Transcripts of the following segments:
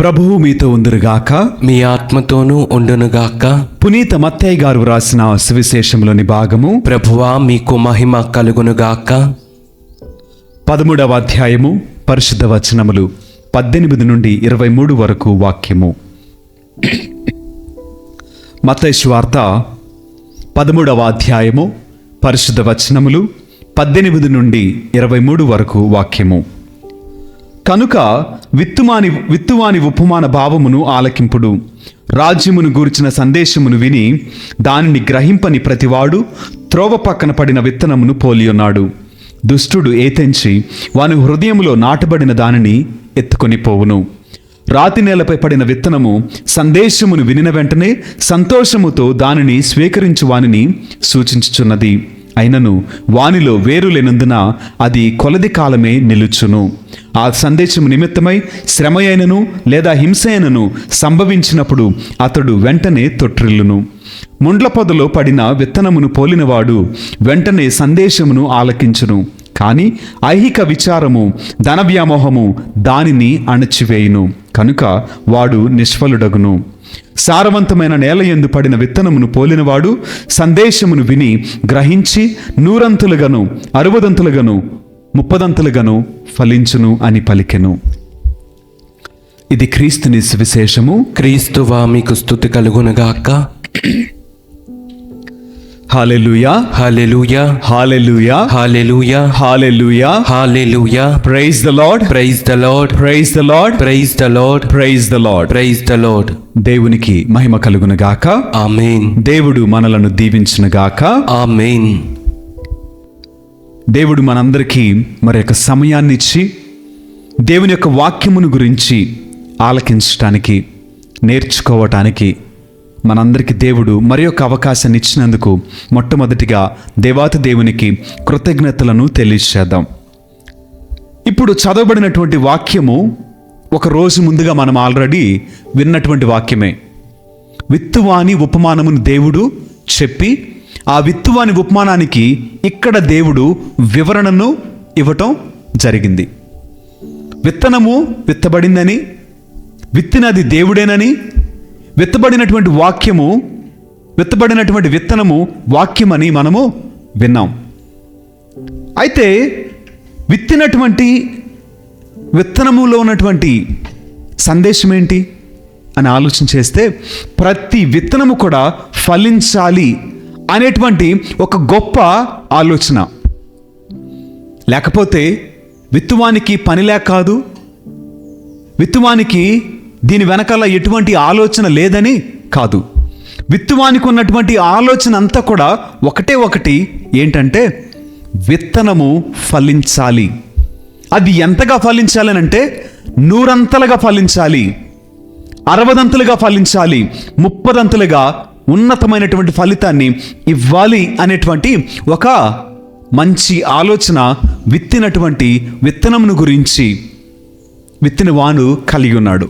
ప్రభువు మీతో ఉందరుగాక మీ ఆత్మతోనూ ఉండునుగాక. పునీత మత్తయ్య గారు వ్రాసిన సువిశేషంలోని భాగము. ప్రభువా మీకు మహిమ కలుగునుగాక. పదమూడవ అధ్యాయము పరిశుద్ధ వచనములు పద్దెనిమిది నుండి ఇరవై మూడు వరకు వాక్యము. మత్తయి వార్త పదమూడవ అధ్యాయము పరిశుద్ధ వచనములు పద్దెనిమిది నుండి ఇరవై మూడు వరకు వాక్యము. కనుక విత్తుమాని విత్తువాని ఉపమాన భావమును ఆలకింపుడు. రాజ్యమును గూర్చిన సందేశమును విని దానిని గ్రహింపని ప్రతివాడు త్రోవ పక్కన పడిన విత్తనమును పోలియున్నాడు. దుష్టుడు ఏతెంచి వాని హృదయములో నాటబడిన దానిని ఎత్తుకొని పోవును. రాతి నేలపై పడిన విత్తనము సందేశమును వినిన వెంటనే సంతోషముతో దానిని స్వీకరించు వానిని సూచించుచున్నది. అయినను వానిలో వేరు లేనందున అది కొలది కాలమే నిలుచును. ఆ సందేశము నిమిత్తమై శ్రమ అయినను లేదా హింస అయినను సంభవించినప్పుడు అతడు వెంటనే తొట్రిల్లును. ముండ్ల పొదలో పడిన విత్తనమును పోలినవాడు వెంటనే సందేశమును ఆలకించును. కానీ ఐహిక విచారము ధన వ్యామోహము దానిని అణచివేయును. కనుక వాడు నిష్ఫలుడగును. సారవంతమైన నేల ఎందు పడిన విత్తనమును పోలినవాడు సందేశమును విని గ్రహించి నూరంతులుగాను అరువదంతులుగాను ముప్పదంతులుగాను ఫలించును అని పలికెను. ఇది క్రీస్తుని సువిశేషము. క్రీస్తువా మీకు స్థుతి కలుగునుగాక hallelujah. Hallelujah. Hallelujah. Hallelujah. Hallelujah. Hallelujah. Praise the lord praise the lord praise the lord praise the lord praise the lord praise the lord దేవునికి మహిమ కలుగునుగాక ఆమేన్. దేవుడు మనలను దీవించునుగాక ఆమేన్. దేవుడు మనందరికీ మరి యొక్క సమయాన్ని ఇచ్చి దేవుని యొక్క వాక్యమును గురించి ఆలకించటానికి నేర్చుకోవటానికి మనందరికీ దేవుడు మరి యొక్క అవకాశాన్ని ఇచ్చినందుకు మొట్టమొదటిగా దేవాతి దేవునికి కృతజ్ఞతలను తెలియచేద్దాం ఇప్పుడు చదవబడినటువంటి వాక్యము ఒక రోజు ముందుగా మనం ఆల్రెడీ విన్నటువంటి వాక్యమే. విత్తువాని ఉపమానమును దేవుడు చెప్పి ఆ విత్తువాని ఉపమానానికి ఇక్కడ దేవుడు వివరణను ఇవ్వటం జరిగింది. విత్తనము విత్తబడిందని విత్తినది దేవుడేనని విత్తబడినటువంటి వాక్యము విత్తబడినటువంటి విత్తనము వాక్యమని మనము విన్నాం. అయితే విత్తినటువంటి విత్తనములో ఉన్నటువంటి సందేశం ఏంటి అని ఆలోచన చేస్తే ప్రతి విత్తనము కూడా ఫలించాలి అనేటువంటి ఒక గొప్ప ఆలోచన. లేకపోతే విత్తువానికి పనిలే కాదు. విత్తువానికి దీని వెనకాల ఎటువంటి ఆలోచన లేదని కాదు. విత్తువానికి ఉన్నటువంటి ఆలోచన అంతా కూడా ఒకటే ఒకటి ఏంటంటే విత్తనము ఫలించాలి. అది ఎంతగా ఫలించాలనంటే నూరంతలుగా ఫలించాలి అరవదంతులుగా ఫలించాలి ముప్పదంతులుగా ఉన్నతమైనటువంటి ఫలితాన్ని ఇవ్వాలి అనేటువంటి ఒక మంచి ఆలోచన విత్తినటువంటి విత్తనమును గురించి విత్తిన వాను కలిగి ఉన్నాడు.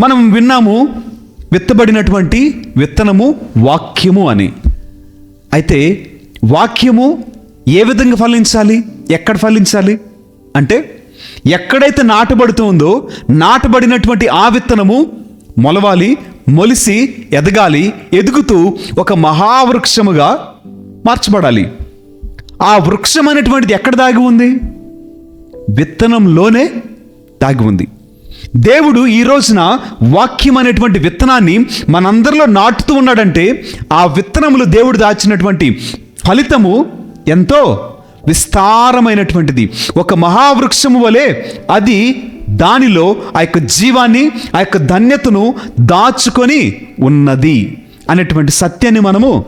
మనం విన్నాము విత్తబడినటువంటి విత్తనము వాక్యము అని. అయితే వాక్యము ఏ విధంగా ఫలించాలి? ఎక్కడ ఫలించాలి? అంటే ఎక్కడైతే నాటబడుతుందో నాటబడినటువంటి ఆ విత్తనము మొలవాలి మొలిసి ఎదగాలి ఎదుగుతూ ఒక మహావృక్షముగా మార్చబడాలి. ఆ వృక్షం అనేటువంటిది ఎక్కడ దాగి ఉంది? విత్తనంలోనే దాగి ఉంది. దేవుడు ఈ రోజున వాక్యం అనేటువంటి విత్తనాన్ని మనందరిలో నాటుతూ ఉన్నాడంటే ఆ విత్తనములు దేవుడు దాచినటువంటి ఫలితము ఎంతో విస్తారమైనటువంటిది. ఒక మహావృక్షము వలె అది దానిలో ఆ యొక్క జీవాన్ని ఆ యొక్క ధన్యతను దాచుకొని ఉన్నది అనేటువంటి సత్యాన్ని మనము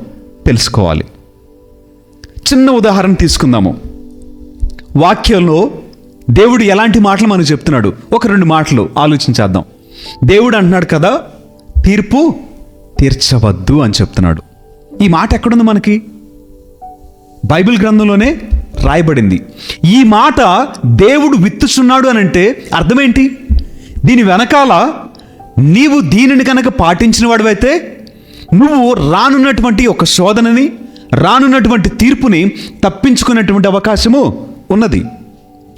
తెలుసుకోవాలి. చిన్న ఉదాహరణ తీసుకుందాము. వాక్యంలో దేవుడు ఎలాంటి మాటలు మనకు చెప్తున్నాడు? ఒక రెండు మాటలు ఆలోచించేద్దాం దేవుడు అంటున్నాడు కదా తీర్పు తీర్చవద్దు అని చెప్తున్నాడు. ఈ మాట ఎక్కడుంది మనకి? బైబిల్ గ్రంథంలోనే రాయబడింది. ఈ మాట దేవుడు విత్తుచున్నాడు అని అంటే అర్థమేంటి? దీని వెనకాల నీవు దీనిని కనుక పాటించిన వాడివైతే నువ్వు రానున్నటువంటి ఒక శోధనని రానున్నటువంటి తీర్పుని తప్పించుకునేటువంటి అవకాశము ఉన్నది.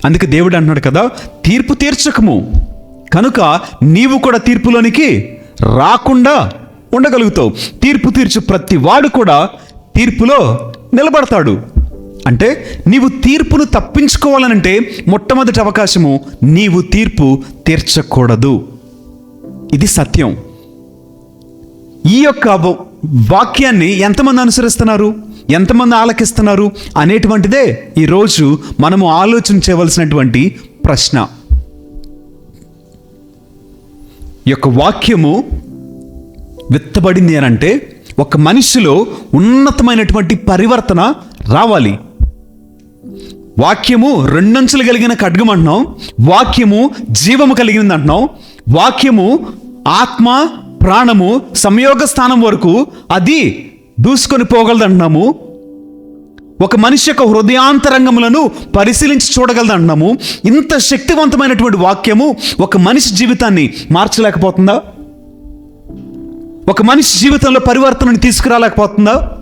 అందుకే దేవుడు అంటున్నాడు కదా తీర్పు తీర్చకము. కనుక నీవు కూడా తీర్పులోనికి రాకుండా ఉండగలుగుతావు. తీర్పు తీర్చు ప్రతి వాడు కూడా తీర్పులో నిలబడతాడు. అంటే నీవు తీర్పును తప్పించుకోవాలనంటే మొట్టమొదటి అవకాశము నీవు తీర్పు తీర్చకూడదు. ఇది సత్యం. ఈ యొక్క వాక్యాన్ని ఎంతమంది అనుసరిస్తున్నారు? ఎంతమంది ఆలకిస్తున్నారు? అనేటువంటిదే ఈరోజు మనము ఆలోచన చేయవలసినటువంటి ప్రశ్న. ఈ యొక్క వాక్యము విత్తబడింది అని అంటే ఒక మనిషిలో ఉన్నతమైనటువంటి పరివర్తన రావాలి. వాక్యము రెండంచులు కలిగిన ఖడ్గం అంటున్నాం. వాక్యము జీవము కలిగింది అంటున్నాం. వాక్యము ఆత్మ ప్రాణము సంయోగ స్థానం వరకు అది దూసుకొని పోగలదు అంటున్నాము. ఒక మనిషి యొక్క హృదయాంతరంగములను పరిశీలించి చూడగలదు అంటున్నాము. ఇంత శక్తివంతమైనటువంటి వాక్యము ఒక మనిషి జీవితాన్ని మార్చలేకపోతుందా? ఒక మనిషి జీవితంలో పరివర్తనని తీసుకురాలేకపోతుందా?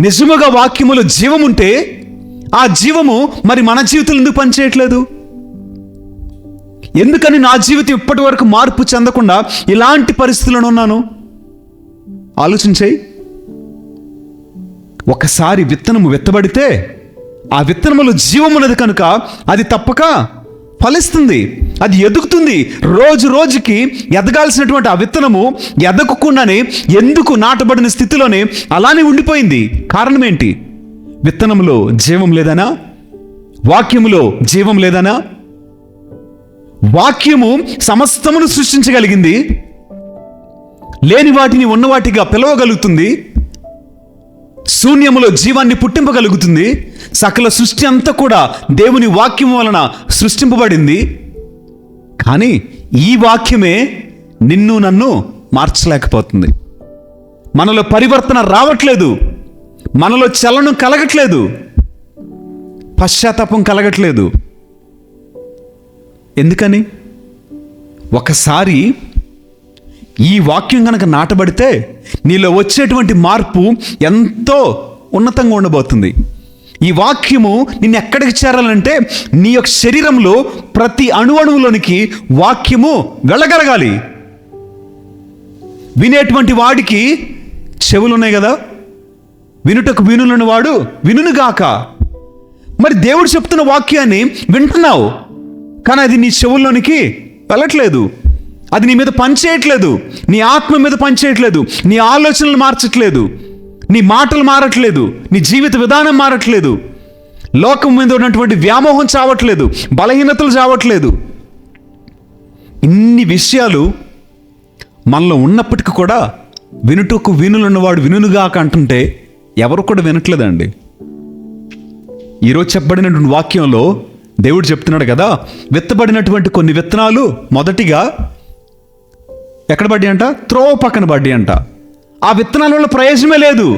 నిజముగా వాక్యములో జీవం ఉంటే ఆ జీవము మరి మన జీవితంలో ఎందుకు పనిచేయట్లేదు? ఎందుకని నా జీవితం ఇప్పటి వరకు మార్పు చెందకుండా ఇలాంటి పరిస్థితులను ఉన్నాను? ఆలోచించేయి ఒకసారి విత్తనము విత్తబడితే ఆ విత్తనములో జీవమున్నది కనుక అది తప్పక ఫలిస్తుంది. అది ఎదుగుతుంది. రోజు రోజుకి ఎదగాల్సినటువంటి ఆ విత్తనము ఎదగకుండానే ఎందుకు నాటబడిన స్థితిలోనే అలానే ఉండిపోయింది. కారణం ఏంటి? విత్తనములో జీవం లేదనా? వాక్యములో జీవం లేదనా? వాక్యము సమస్తమును సృష్టించగలిగింది. లేని వాటిని ఉన్న వాటిగా పిలవగలుగుతుంది. శూన్యములో జీవాన్ని పుట్టింపగలుగుతుంది. సకల సృష్టి అంతా కూడా దేవుని వాక్యం వలన సృష్టింపబడింది. కానీ ఈ వాక్యమే నిన్ను నన్ను మార్చలేకపోతుంది. మనలో పరివర్తన రావట్లేదు. మనలో చలనం కలగట్లేదు. పశ్చాత్తాపం కలగట్లేదు. ఎందుకని? ఒకసారి ఈ వాక్యం కనుక నాటబడితే నీలో వచ్చేటువంటి మార్పు ఎంతో ఉన్నతంగా ఉండబోతుంది. ఈ వాక్యము నిన్ను ఎక్కడికి చేరాలంటే నీ యొక్క శరీరంలో ప్రతి అణువణువులోనికి వాక్యము వెళ్ళగలగాలి. వినేటువంటి వాడికి చెవులు ఉన్నాయి కదా? వినుటకు వినులను వాడు వినుగాక మరి దేవుడు చెప్తున్న వాక్యాన్ని వింటున్నావు. కానీ అది నీ చెవుల్లోనికి వెళ్ళట్లేదు. అది నీ మీద పనిచేయట్లేదు. నీ ఆత్మ మీద పనిచేయట్లేదు. నీ ఆలోచనలు మార్చట్లేదు. నీ మాటలు మారట్లేదు నీ జీవిత విధానం మారట్లేదు. లోకం మీద ఉన్నటువంటి వ్యామోహం చావట్లేదు బలహీనతలు చావట్లేదు. ఇన్ని విషయాలు మనలో ఉన్నప్పటికీ కూడా వినుటకు వినులున్నవాడు వినుగాక అంటుంటే ఎవరు కూడా వినట్లేదండి. ఈరోజు చెప్పబడినటువంటి వాక్యంలో దేవుడు చెప్తున్నాడు కదా విత్తబడినటువంటి కొన్ని విత్తనాలు మొదటిగా ఎక్కడ పడ్డాయి అంట త్రోవ పక్కన పడ్డాయి అంట ఆ విత్తనాల వల్ల ప్రయోజనమే లేదు.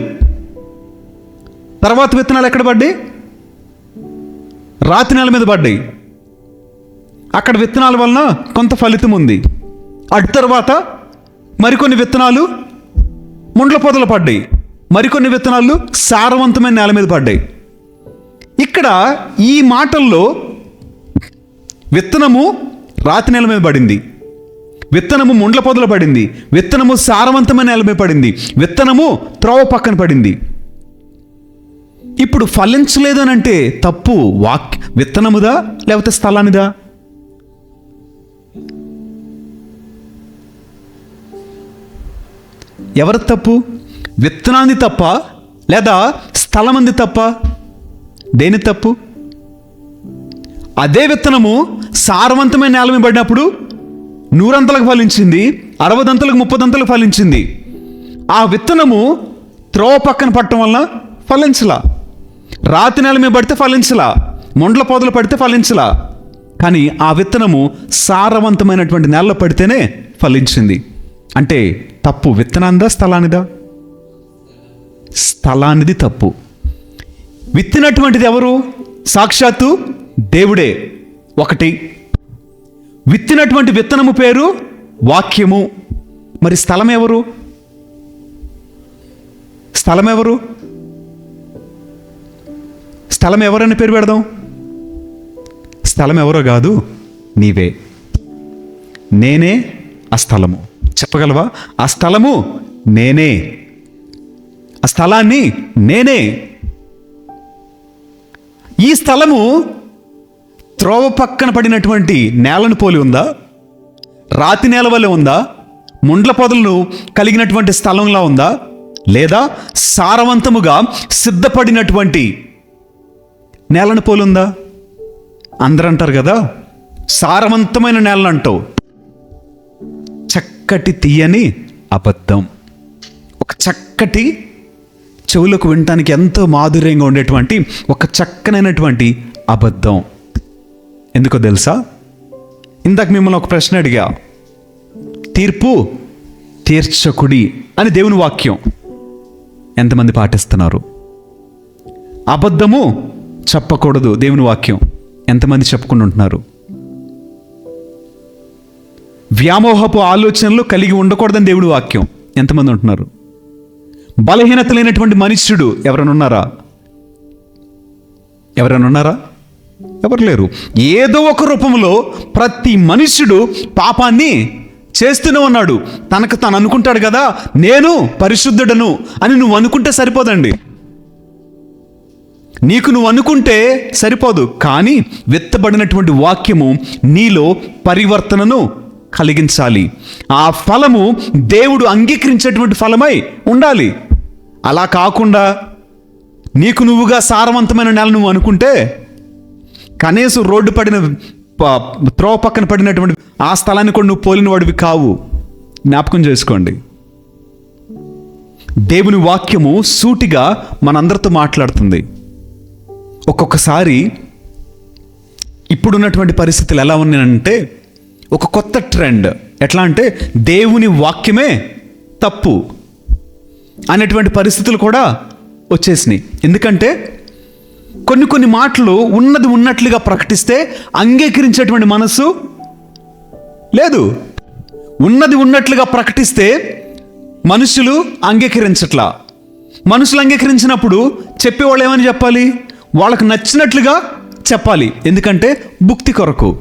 తర్వాత విత్తనాలు ఎక్కడ పడ్డాయి? రాతి నెల మీద పడ్డాయి. అక్కడ విత్తనాల వలన కొంత ఫలితం ఉంది. అటు తర్వాత మరికొన్ని విత్తనాలు ముండ్ల పొదలు పడ్డాయి. మరికొన్ని విత్తనాలు సారవంతమైన నేల మీద పడ్డాయి. ఇక్కడ ఈ మాటల్లో విత్తనము రాతి నేల మీద పడింది. విత్తనము ముండ్ల పొదలు పడింది. విత్తనము సారవంతమైన నెలమే పడింది. విత్తనము త్రోవ పక్కన పడింది. ఇప్పుడు ఫలించలేదనంటే తప్పు వాక్ విత్తనముదా లేకపోతే స్థలానిదా? ఎవరి తప్పు? విత్తనాన్ని తప్ప లేదా స్థలమంది తప్ప? దేని తప్పు? అదే విత్తనము సారవంతమైన నేల మీద పడినప్పుడు నూరంతలకు ఫలించింది అరవదంతలకు ముప్పదంతలకు ఫలించింది. ఆ విత్తనము త్రోవ పక్కన పట్టడం వలన ఫలించలా. రాతి నెల మీద పడితే ఫలించలా. మొండ్ల పొదలు పడితే ఫలించలా. కానీ ఆ విత్తనము సారవంతమైనటువంటి నెలలో పడితేనే ఫలించింది. అంటే తప్పు విత్తనాందా స్థలానిదా? స్థలానిది తప్పు. విత్తినటువంటిది ఎవరు? సాక్షాత్తు దేవుడే. ఒకటి విత్తినటువంటి విత్తనము పేరు వాక్యము. మరి స్థలం ఎవరు స్థలం ఎవరు స్థలం ఎవరని పేరు పెడదాం. స్థలం ఎవరో కాదు నీవే. నేనే ఆ స్థలము. చెప్పగలవా? ఆ స్థలము నేనే. ఆ స్థలాన్ని నేనే. ఈ స్థలము త్రోవ పక్కన పడినటువంటి నేలను పోలి ఉందా? రాతి నేల వల్ల ఉందా? ముండ్ల పొదలను కలిగినటువంటి స్థలంలా ఉందా? లేదా సారవంతముగా సిద్ధపడినటువంటి నేలను పోలి ఉందా? అందరూ అంటారు కదా సారవంతమైన నేలను అంటావు చక్కటి తీయని అబద్ధం. ఒక చక్కటి చెవులకు వినటానికి ఎంతో మాధుర్యంగా ఉండేటువంటి ఒక చక్కనైనటువంటి అబద్ధం. ఎందుకో తెలుసా? ఇందాక మిమ్మల్ని ఒక ప్రశ్న అడిగా. తీర్పు తీర్చకుడి అని దేవుని వాక్యం. ఎంతమంది పాటిస్తున్నారు? అబద్ధము చెప్పకూడదు దేవుని వాక్యం. ఎంతమంది చెప్పుకుంటుంటున్నారు వ్యామోహపు ఆలోచనలు కలిగి ఉండకూడదని దేవుడి వాక్యం. ఎంతమంది ఉంటున్నారు? బలహీనత లేనటువంటి మనుష్యుడు ఎవరైనా ఉన్నారా ఎవరైనా ఉన్నారా ఎవరు లేరు? ఏదో ఒక రూపంలో ప్రతి మనుష్యుడు పాపాన్ని చేస్తూనే ఉన్నాడు. తనకు తను అనుకుంటాడు కదా నేను పరిశుద్ధుడను అని నువ్వు అనుకుంటే సరిపోదండి. నీకు నువ్వు అనుకుంటే సరిపోదు కానీ విత్తబడినటువంటి వాక్యము నీలో పరివర్తనను కలిగించాలి. ఆ ఫలము దేవుడు అంగీకరించేటువంటి ఫలమై ఉండాలి. అలా కాకుండా నీకు నువ్వుగా సారవంతమైన నెల నువ్వు అనుకుంటే కనీసం రోడ్డు పడిన ప- త్రోవ పక్కన పడినటువంటి ఆ స్థలాన్ని కూడా నువ్వు పోలిన వాడివి కావు. జ్ఞాపకం చేసుకోండి. దేవుని వాక్యము సూటిగా మనందరితో మాట్లాడుతుంది. ఒక్కొక్కసారి ఇప్పుడున్నటువంటి పరిస్థితులు ఎలా ఉన్నాయంటే ఒక కొత్త ట్రెండ్. ఎట్లా అంటే దేవుని వాక్యమే తప్పు అనేటువంటి పరిస్థితులు కూడా వచ్చేసినాయి. ఎందుకంటే కొన్ని కొన్ని మాటలు ఉన్నది ఉన్నట్లుగా ప్రకటిస్తే అంగీకరించేటువంటి మనసు లేదు. ఉన్నది ఉన్నట్లుగా ప్రకటిస్తే మనుషులు అంగీకరించట్లా. మనుషులు అంగీకరించినప్పుడు చెప్పేవాళ్ళు ఏమని చెప్పాలి? వాళ్ళకు నచ్చినట్లుగా చెప్పాలి. ఎందుకంటే భుక్తి కొరకు.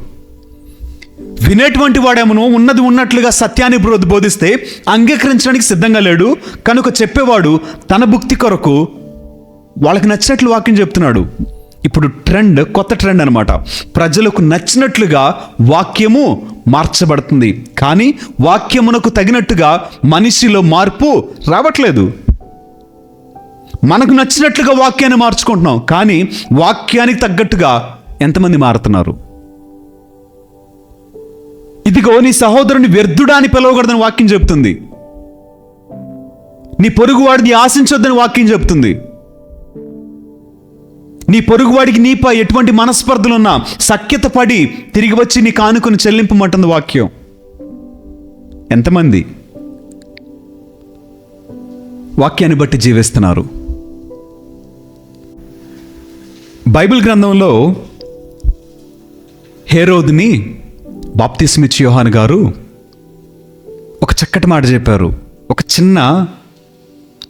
వినేటువంటి వాడేమను ఉన్నది ఉన్నట్లుగా సత్యాన్ని బోధిస్తే అంగీకరించడానికి సిద్ధంగా లేడు. కనుక చెప్పేవాడు తన భుక్తి కొరకు వాళ్ళకి నచ్చినట్లు వాక్యం చెప్తున్నాడు. ఇప్పుడు ట్రెండ్ కొత్త ట్రెండ్ అనమాట ప్రజలకు నచ్చినట్లుగా వాక్యము మార్చబడుతుంది. కానీ వాక్యమునకు తగినట్టుగా మనిషిలో మార్పు రావట్లేదు. మనకు నచ్చినట్లుగా వాక్యాన్ని మార్చుకుంటున్నాం. కానీ వాక్యానికి తగ్గట్టుగా ఎంతమంది మారుతున్నారు? ఇదిగో నీ సహోదరుని వ్యర్థుడాని పిలవకూడదని వాక్యం చెప్తుంది. నీ పొరుగువాడిని ఆశించొద్దని వాక్యం చెప్తుంది. నీ పొరుగువాడికి నీపై ఎటువంటి మనస్పర్ధలున్నా సఖ్యత పడి తిరిగి వచ్చి నీ కానుకొని చెల్లింపమంటుంది వాక్యం. ఎంతమంది వాక్యాన్ని బట్టి జీవిస్తున్నారు? బైబిల్ గ్రంథంలో హేరోద్ని బాప్తిస్మిచ్ యోహాన్ గారు ఒక చక్కటి మాట చెప్పారు. ఒక చిన్న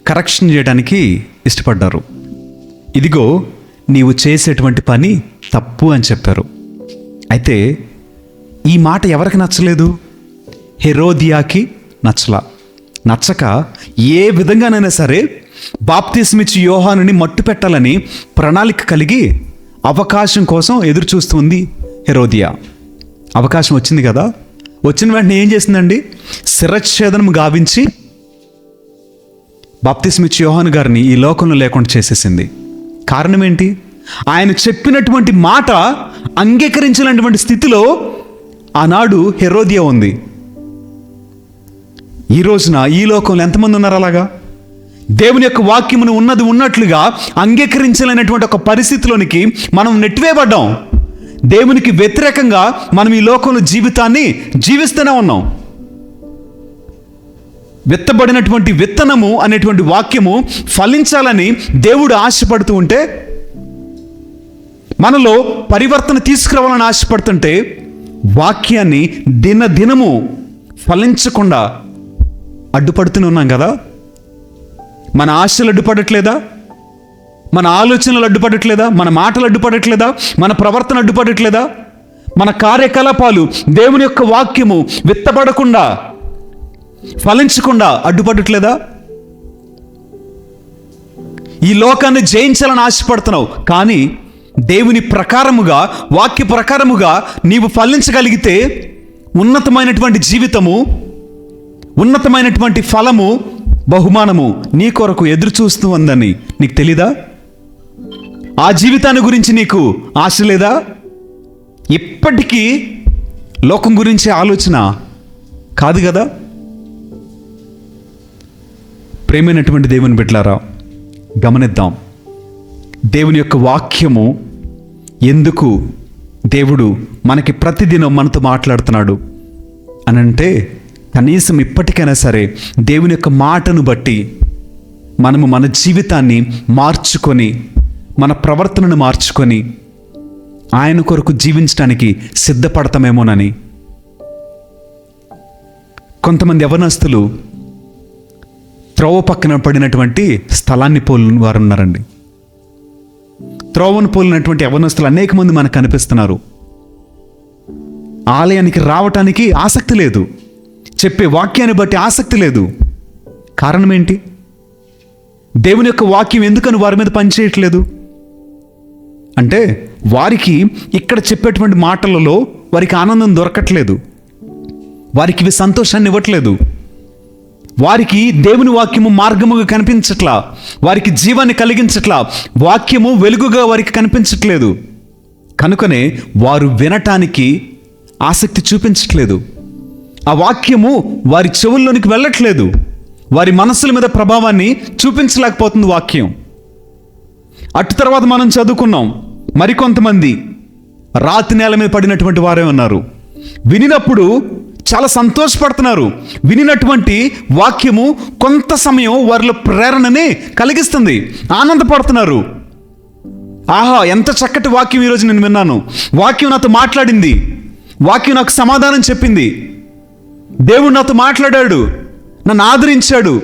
కరెక్షన్ చేయడానికి ఇష్టపడ్డారు. ఇదిగో నీవు చేసేటువంటి పని తప్పు అని చెప్పారు. అయితే ఈ మాట ఎవరికి నచ్చలేదు? హెరోదియాకి నచ్చలా. నచ్చక ఏ విధంగానైనా సరే బాప్తిస్మిచ్చి యోహానుని మట్టు పెట్టాలని ప్రణాళిక కలిగి అవకాశం కోసం ఎదురు చూస్తుంది హెరోదియా. అవకాశం వచ్చింది కదా? వచ్చిన వెంటనే ఏం చేసిందండి? శిరచ్ఛేదనం గావించి బాప్తిస్మిచ్చి యోహాన్ గారిని ఈ లోకంలో లేకుండా చేసేసింది. కారణం ఏంటి ఆయన చెప్పినటువంటి మాట అంగీకరించినటువంటి స్థితిలో ఆనాడు హెరోదియా ఉంది. ఈ రోజున ఈ లోకంలో ఎంతమంది ఉన్నారు అలాగా? దేవుని యొక్క వాక్యమును ఉన్నది ఉన్నట్లుగా అంగీకరించలేనటువంటి ఒక పరిస్థితిలోనికి మనం నెట్టివేయబడ్డాం. దేవునికి వ్యతిరేకంగా మనం ఈ లోకంలో జీవితాన్ని జీవిస్తూనే ఉన్నాం. విత్తబడినటువంటి విత్తనము అనేటువంటి వాక్యము ఫలించాలని దేవుడు ఆశపడుతూ ఉంటే మనలో పరివర్తన తీసుకురావాలని ఆశపడుతుంటే వాక్యాన్ని దినదినము ఫలించకుండా అడ్డుపడుతూనే ఉన్నాం కదా? మన ఆశలు అడ్డుపడట్లేదా? మన ఆలోచనలు అడ్డుపడట్లేదా? మన మాటలు అడ్డుపడట్లేదా? మన ప్రవర్తన అడ్డుపడట్లేదా? మన కార్యకలాపాలు దేవుని యొక్క వాక్యము విత్తబడకుండా ఫలించకుండా అడ్డుపడట్లేదా? ఈ లోకాన్ని జయించాలని ఆశపడుతున్నావు కానీ దేవుని ప్రకారముగా వాక్య ప్రకారముగా నీవు ఫలించగలిగితే ఉన్నతమైనటువంటి జీవితము ఉన్నతమైనటువంటి ఫలము బహుమానము నీ కొరకు ఎదురు చూస్తూ ఉందని నీకు తెలీదా? ఆ జీవితాన్ని గురించి నీకు ఆశ లేదా? ఇప్పటికీ లోకం గురించి ఆలోచన కాదు కదా? ప్రేమైనటువంటి దేవుని బిడ్డలారా గమనిద్దాం. దేవుని యొక్క వాక్యము ఎందుకు దేవుడు మనకి ప్రతిదినం మనతో మాట్లాడుతున్నాడు అని అంటే కనీసం ఇప్పటికైనా సరే దేవుని యొక్క మాటను బట్టి మనము మన జీవితాన్ని మార్చుకొని మన ప్రవర్తనను మార్చుకొని ఆయన కొరకు జీవించడానికి సిద్ధపడతామేమోనని. కొంతమంది యవనస్తులు త్రోవ పక్కన పడినటువంటి స్థలాన్ని పోలిన వారు ఉన్నారండి. త్రోవను పోలినటువంటి యవనస్తులు అనేక మంది మనకు కనిపిస్తున్నారు. ఆలయానికి రావటానికి ఆసక్తి లేదు. చెప్పే వాక్యాన్ని బట్టి ఆసక్తి లేదు. కారణం ఏంటి? దేవుని యొక్క వాక్యం ఎందుకని వారి మీద పనిచేయట్లేదు? అంటే వారికి ఇక్కడ చెప్పేటువంటి మాటలలో వారికి ఆనందం దొరకట్లేదు. వారికి ఇవి సంతోషాన్ని ఇవ్వట్లేదు. వారికి దేవుని వాక్యము మార్గముగా కనిపించట్లా వారికి జీవాన్ని కలిగించట్లా వాక్యము వెలుగుగా వారికి కనిపించట్లేదు. కనుకనే వారు వినటానికి ఆసక్తి చూపించట్లేదు. ఆ వాక్యము వారి చెవుల్లోనికి వెళ్ళట్లేదు. వారి మనస్సుల మీద ప్రభావాన్ని చూపించలేకపోతుంది వాక్యం. అటు తర్వాత మనం చదువుకున్నాం మరికొంతమంది రాతి నేల మీద పడినటువంటి వారే ఉన్నారు. వినినప్పుడు చాలా సంతోషపడుతున్నారు. వినినటువంటి వాక్యము కొంత సమయం వారిలో ప్రేరణని కలిగిస్తుంది. ఆనందపడుతున్నారు. ఆహా ఎంత చక్కటి వాక్యం ఈరోజు నేను విన్నాను. వాక్యం నాతో మాట్లాడింది. వాక్యం నాకు సమాధానం చెప్పింది. దేవుడు నాతో మాట్లాడాడు. నన్ను ఆదరించాడు.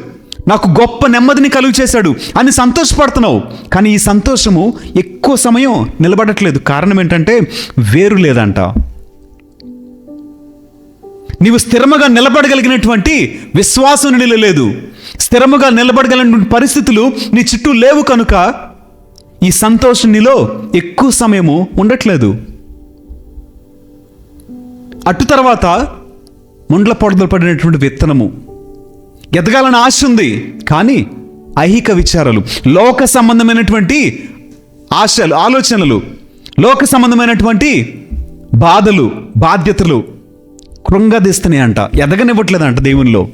నాకు గొప్ప నెమ్మదిని కలుగు చేశాడు అని సంతోషపడుతున్నావు. కానీ ఈ సంతోషము ఎక్కువ సమయం నిలబడట్లేదు. కారణం ఏంటంటే వేరు లేదంట. నీవు స్థిరముగా నిలబడగలిగినటువంటి విశ్వాసం నీలో లేదు స్థిరముగా నిలబడగలిగిన పరిస్థితులు నీ చుట్టూ లేవు కనుక ఈ సంతోషం నీలో ఎక్కువ సమయము ఉండట్లేదు. అటు తర్వాత ముండ్ల పొడదలు పడినటువంటి విత్తనము. ఎదగాలని ఆశ ఉంది కానీ ఐహిక విచారాలు లోక సంబంధమైనటువంటి ఆశలు ఆలోచనలు లోక సంబంధమైనటువంటి బాధలు బాధ్యతలు కృంగదీస్తున్నాయి అంట ఎదగనివ్వట్లేదంట దేవునిలో.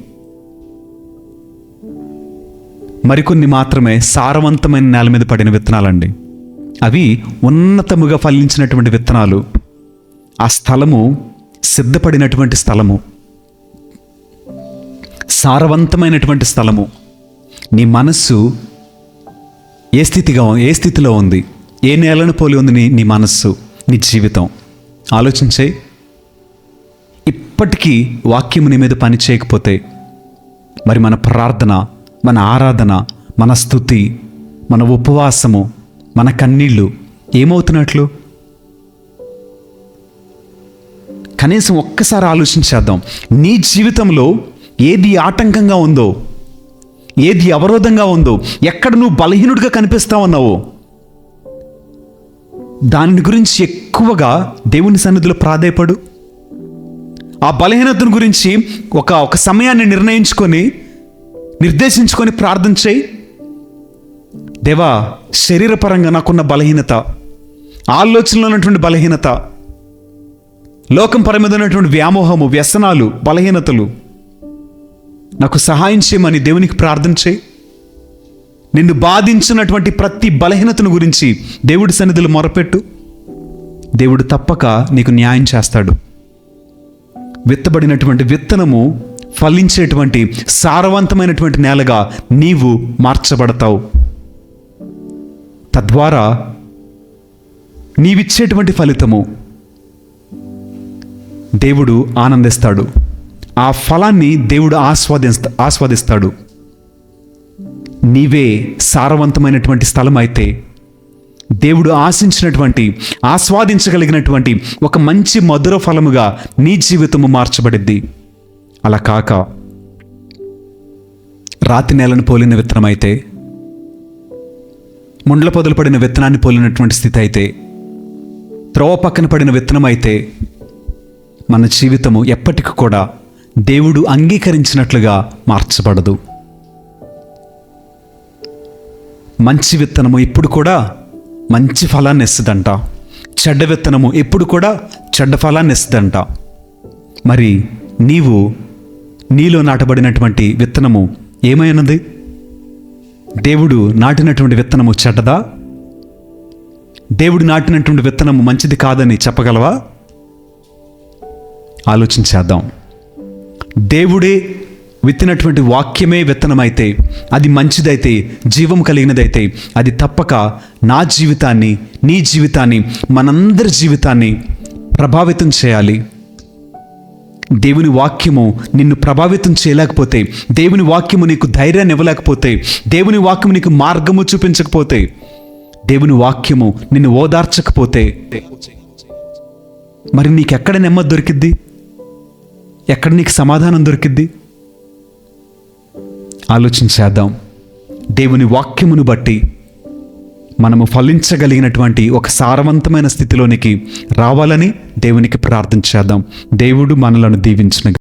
మరికొన్ని మాత్రమే సారవంతమైన నేల మీద పడిన విత్తనాలండి. అవి ఉన్నతముగా ఫలించినటువంటి విత్తనాలు. ఆ స్థలము సిద్ధపడినటువంటి స్థలము. సారవంతమైనటువంటి స్థలము. నీ మనస్సు ఏ స్థితిగా ఏ స్థితిలో ఉంది? ఏ నేలను పోలి ఉంది నీ నీ మనస్సు నీ జీవితం? ఆలోచించే ఇప్పటికీ వాక్యం నీ మీద పని చేయకపోతే మరి మన ప్రార్థన మన ఆరాధన మన స్థుతి మన ఉపవాసము మన కన్నీళ్ళు ఏమవుతున్నట్లు? కనీసం ఒక్కసారి ఆలోచించేద్దాం నీ జీవితంలో ఏది ఆటంకంగా ఉందో ఏది అవరోధంగా ఉందో ఎక్కడ నువ్వు బలహీనుడిగా కనిపిస్తా ఉన్నావో దాని గురించి ఎక్కువగా దేవుని సన్నిధిలో ప్రాధేయపడు. ఆ బలహీనతను గురించి ఒక ఒక సమయాన్ని నిర్ణయించుకొని నిర్దేశించుకొని ప్రార్థన చేయి. దేవా శరీరపరంగా నాకున్న బలహీనత ఆలోచనలో ఉన్నటువంటి బలహీనత లోకం పర ఉన్నటువంటి వ్యామోహము వ్యసనాలు బలహీనతలు నాకు సహాయం చేయమని దేవునికి ప్రార్థన చేయి. నిన్ను బాధించినటువంటి ప్రతి బలహీనతను గురించి దేవుడి సన్నిధిలో మొరపెట్టు. దేవుడు తప్పక నీకు న్యాయం చేస్తాడు. విత్తబడినటువంటి విత్తనము ఫలించేటువంటి సారవంతమైనటువంటి నేలగా నీవు మార్చబడతావు. తద్వారా నీవిచ్చేటువంటి ఫలితము దేవుడు ఆనందిస్తాడు. ఆ ఫలాన్ని దేవుడు ఆస్వాదిస్తా ఆస్వాదిస్తాడు. నీవే సారవంతమైనటువంటి స్థలం అయితే దేవుడు ఆశించినటువంటి ఆస్వాదించగలిగినటువంటి ఒక మంచి మధుర ఫలముగా నీ జీవితము మార్చబడిద్ది. అలా కాక రాతి నేలను పోలిన విత్తనం అయితే ముండ్ల పొదలు పడిన విత్తనాన్ని పోలినటువంటి స్థితి అయితే త్రోవ పక్కన పడిన విత్తనం అయితే మన జీవితము ఎప్పటికి కూడా దేవుడు అంగీకరించినట్లుగా మార్చబడదు. మంచి విత్తనము ఇప్పుడు కూడా మంచి ఫలాన్ని ఇస్తుందంట. చెడ్డ విత్తనము ఎప్పుడు కూడా చెడ్డ ఫలాన్ని ఇస్తుందంట. మరి నీవు నీలో నాటబడినటువంటి విత్తనము ఏమైనది దేవుడు నాటినటువంటి విత్తనము చెడ్డదా? దేవుడు నాటినటువంటి విత్తనము మంచిది కాదని చెప్పగలవా? ఆలోచించేద్దాం దేవుడే విత్తినటువంటి వాక్యమే విత్తనమైతే అది మంచిదైతే జీవం కలిగినదైతే అది తప్పక నా జీవితాన్ని నీ జీవితాన్ని మనందరి జీవితాన్ని ప్రభావితం చేయాలి. దేవుని వాక్యము నిన్ను ప్రభావితం చేయలేకపోతే దేవుని వాక్యము నీకు ధైర్యాన్ని ఇవ్వలేకపోతే దేవుని వాక్యము నీకు మార్గము చూపించకపోతే దేవుని వాక్యము నిన్ను ఓదార్చకపోతే మరి నీకెక్కడ నెమ్మది దొరికిద్ది? ఎక్కడ నీకు సమాధానం దొరికిద్ది? ఆలోచించేద్దాం. దేవుని వాక్యమును బట్టి మనము ఫలించగలిగినటువంటి ఒక సారవంతమైన స్థితిలోనికి రావాలని దేవునికి ప్రార్థన చేద్దాం దేవుడు మనలను దీవించిన